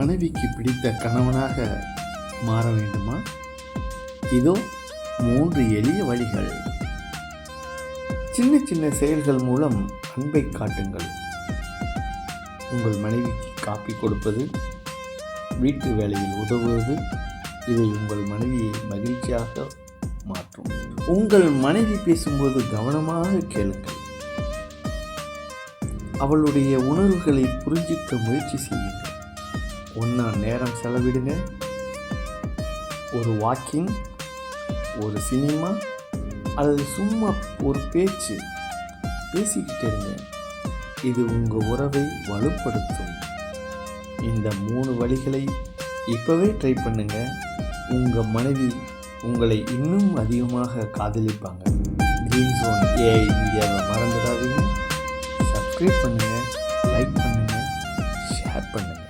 மனைவிக்கு பிடித்த கணவனாக மாற வேண்டுமா? இதோ மூன்று எளிய வழிகள். சின்ன சின்ன செயல்கள் மூலம் அன்பை காட்டுங்கள். உங்கள் மனைவிக்கு காப்பி கொடுப்பது வீட்டு வேலையில் உதவுவது இவை உங்கள் மனைவியை மகிழ்ச்சியாக மாற்றும். உங்கள் மனைவி பேசும்போது கவனமாக கேளுங்கள். அவளுடைய உணர்வுகளை புரிஞ்சிக்க முயற்சி செய்யுங்கள். ஒன்றா நேரம் செலவிடுங்க. ஒரு வாக்கிங் ஒரு சினிமா அல்லது சும்மா ஒரு பேச்சு. பேசிக்கிட்டு இருங்க. இது உங்கள் உறவை வலுப்படுத்தும். இந்த மூணு வழிகளை இப்போவே ட்ரை பண்ணுங்க. உங்கள் மனைவி உங்களை இன்னும் அதிகமாக காதலிப்பாங்க. க்ரீன் ஜோன் ஏஐ மீடியாவை மறந்துடாதீங்க. சப்ஸ்கிரைப் பண்ணுங்கள் லைக் பண்ணுங்கள் ஷேர் பண்ணுங்கள்